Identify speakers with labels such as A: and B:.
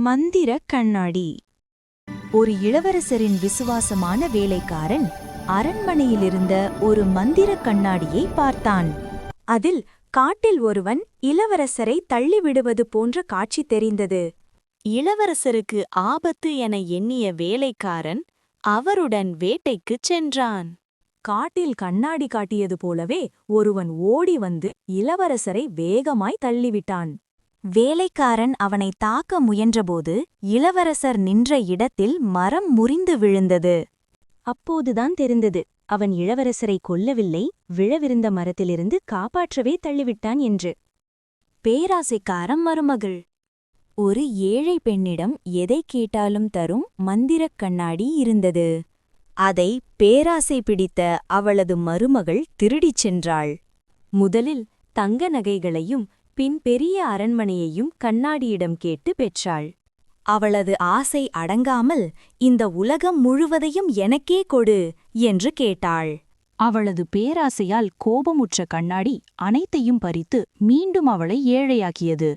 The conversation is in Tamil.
A: மந்திர கண்ணாடி. ஒரு இளவரசரின் விசுவாசமான வேலைக்காரன் அரண்மனையிலிருந்த ஒரு மந்திர கண்ணாடியை பார்த்தான். அதில் காட்டில் ஒருவன் இளவரசரை தள்ளிவிடுவது போன்ற காட்சி தெரிந்தது.
B: இளவரசருக்கு ஆபத்து என எண்ணிய வேலைக்காரன் அவருடன் வேட்டைக்குச் சென்றான்.
A: காட்டில் கண்ணாடி காட்டியது போலவே ஒருவன் ஓடி வந்து இளவரசரை வேகமாய் தள்ளிவிட்டான். வேலைக்காரன் அவனை தாக்க முயன்றபோது இளவரசர் நின்ற இடத்தில் மரம் முறிந்து விழுந்தது. அப்போதுதான் தெரிந்தது அவன் இளவரசரை கொல்லவில்லை விழவிருந்த மரத்திலிருந்து காப்பாற்றவே தள்ளிவிட்டான் என்று. பேராசைக்காரம் மருமகள்! ஒரு ஏழை பெண்ணிடம் எதை கேட்டாலும் தரும் மந்திரக் கண்ணாடி இருந்தது. அதை பேராசை பிடித்த அவளது மருமகள் திருடிச் சென்றாள். முதலில் தங்க நகைகளையும் பின் பெரிய அரண்மனையையும் கண்ணாடியிடம் கேட்டு பெற்றாள். அவளது ஆசை அடங்காமல் இந்த உலகம் முழுவதையும் எனக்கே கொடு என்று கேட்டாள்.
B: அவளது பேராசையால் கோபமுற்ற கண்ணாடி அனைத்தையும் பறித்து மீண்டும் அவளை ஏழையாக்கியது.